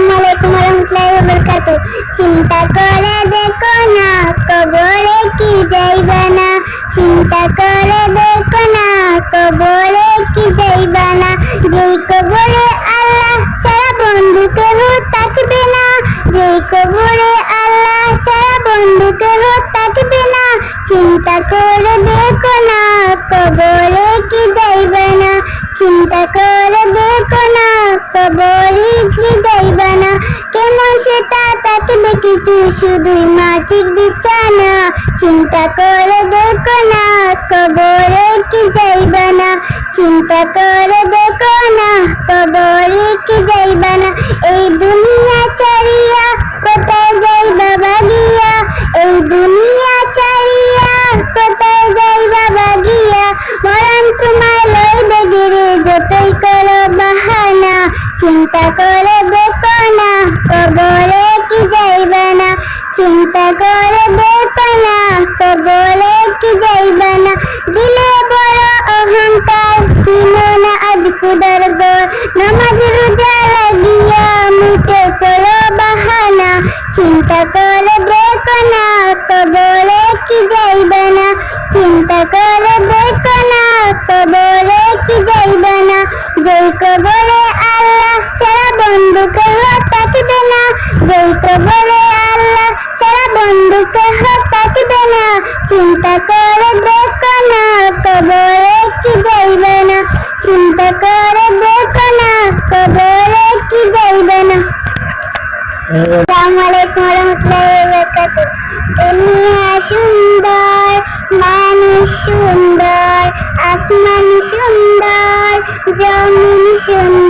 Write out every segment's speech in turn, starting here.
আসসালামু আলাইকুম ওয়া বারাকাতু চিন্তা করে দেখো না, কবরে কি যাইবা না। চিন্তা করে দেখো না, কবরে কি যাইবা না। যেই কবরে আল্লাহ ছাড়া বন্ধু কেহ থাকবে না। যেই কবরে আল্লাহ ছাড়া বন্ধু কেহ থাকবে না। চিন্তা করে দেখো না, কবরে কি যাইবা না। চিন্তা করে দেখো না চিন্তা করে দেখো না কবরে কি চিন্তা করে দেখো না কবরে কি এই দুনিয়া ছাড়িয়া কোথায় যাইবা বাগিয়া এই দুনিয়া কোথায় মরণ তোমায় লইবে গিরে, যতই করো বাহানা চিন্তা করে দেখো না কবরে কি যাইবা না? চিন্তা করে দেখো না কবরে কি যাইবা না? দিলে বড় অহংকার ছিল না আজ খুদার গর। নামাজ রোজা লাগিয়া মুখে বাহানা। চিন্তা করে দেখো না কবরে কি যাইবা না? চিন্তা করে দেখো না কবরে কি যাইবা না? যেই আল্লাহ বন্ধু কেহ থাকবে না, যেই কবরে আল্লাহ ছাড়া বন্ধু কেহ থাকবে না। চিন্তা করে দেখো না, কবরে কি যাইবে না। চিন্তা করে দেখো না, কবরে কি যাইবে না। আসসালামু আলাইকুম ওয়া বারাকাতুহু। দুনিয়া সুন্দর, মানুষ সুন্দর, আসমান সুন্দর, জমিন সুন্দর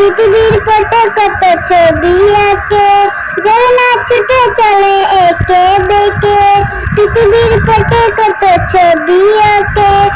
পৃথিবীর পটে কত ছবি আঁকে জানি না ছুটে চলে একে দেখে পৃথিবীর পটে কত ছবি আঁকে